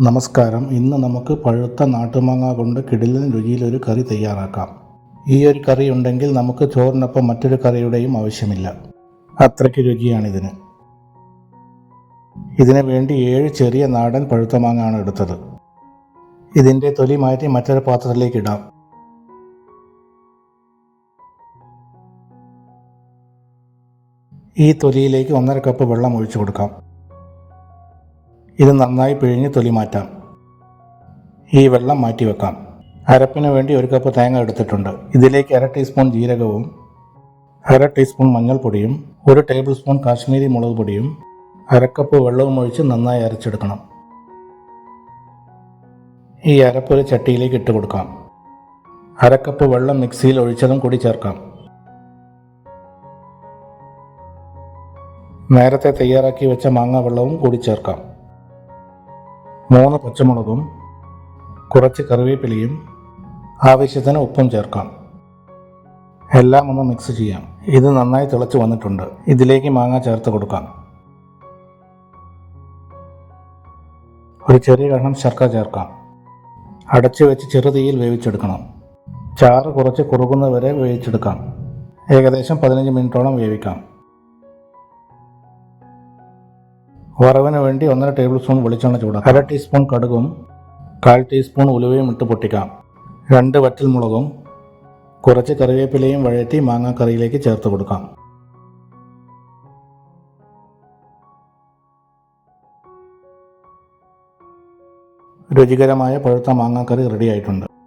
നമസ്കാരം. ഇന്ന് നമുക്ക് പഴുത്ത നാട്ടുമാങ്ങ കൊണ്ട് കിടിലൻ രുചിയിലൊരു കറി തയ്യാറാക്കാം. ഈ ഒരു കറി ഉണ്ടെങ്കിൽ നമുക്ക് ചോറിനൊപ്പം മറ്റൊരു കറിയുടെയും ആവശ്യമില്ല. അത്രയ്ക്ക് രുചിയാണിതിന്. ഇതിനു വേണ്ടി ഏഴ് ചെറിയ നാടൻ പഴുത്ത മാങ്ങ ആണ് എടുത്തത്. ഇതിന്റെ തൊലി മാറ്റി മറ്റൊരു പാത്രത്തിലേക്ക് ഇടാം. ഈ തൊലിയിലേക്ക് ഒന്നര കപ്പ് വെള്ളം ഒഴിച്ചു കൊടുക്കാം. ഇത് നന്നായി പിഴിഞ്ഞ് തൊലി മാറ്റാം. ഈ വെള്ളം മാറ്റി വെക്കാം. അരപ്പിന് വേണ്ടി ഒരു കപ്പ് തേങ്ങ എടുത്തിട്ടുണ്ട്. ഇതിലേക്ക് അര ടീസ്പൂൺ ജീരകവും അര ടീസ്പൂൺ മഞ്ഞൾപ്പൊടിയും ഒരു ടേബിൾ സ്പൂൺ കാശ്മീരി മുളക് പൊടിയും അരക്കപ്പ് വെള്ളവും ഒഴിച്ച് നന്നായി അരച്ചെടുക്കണം. ഈ അരപ്പ് ഒരു ചട്ടിയിലേക്ക് ഇട്ട് കൊടുക്കാം. അരക്കപ്പ് വെള്ളം മിക്സിയിൽ ഒഴിച്ചതും കൂടി ചേർക്കാം. നേരത്തെ തയ്യാറാക്കി വെച്ച മാങ്ങ വെള്ളവും കൂടി ചേർക്കാം. മൂന്ന് പച്ചമുളകും കുറച്ച് കറിവേപ്പിലയും ആവശ്യത്തിന് ഉപ്പും ചേർക്കാം. എല്ലാം ഒന്ന് മിക്സ് ചെയ്യാം. ഇത് നന്നായി തിളച്ച് വന്നിട്ടുണ്ട്. ഇതിലേക്ക് മാങ്ങ ചേർത്ത് കൊടുക്കാം. ഒരു ചെറിയ കഷ്ണം ശർക്കര ചേർക്കാം. അടച്ചു വെച്ച് ചെറുതീയിൽ വേവിച്ചെടുക്കണം. ചാറ് കുറച്ച് കുറുകുന്നവരെ വേവിച്ചെടുക്കാം. ഏകദേശം പതിനഞ്ച് മിനിറ്റോളം വേവിക്കാം. വറവിന് വേണ്ടി ഒന്നര ടേബിൾ സ്പൂൺ വെളിച്ചെണ്ണ ചൂടാക്കാം. അര ടീസ്പൂൺ കടുകും കാൽ ടീസ്പൂൺ ഉലുവയും ഇട്ട് പൊട്ടിക്കാം. രണ്ട് വറ്റൽമുളകും കുറച്ച് കറിവേപ്പിലയും വഴറ്റി മാങ്ങാക്കറിയിലേക്ക് ചേർത്ത് കൊടുക്കാം. രുചികരമായ പഴുത്ത മാങ്ങാക്കറി റെഡി ആയിട്ടുണ്ട്.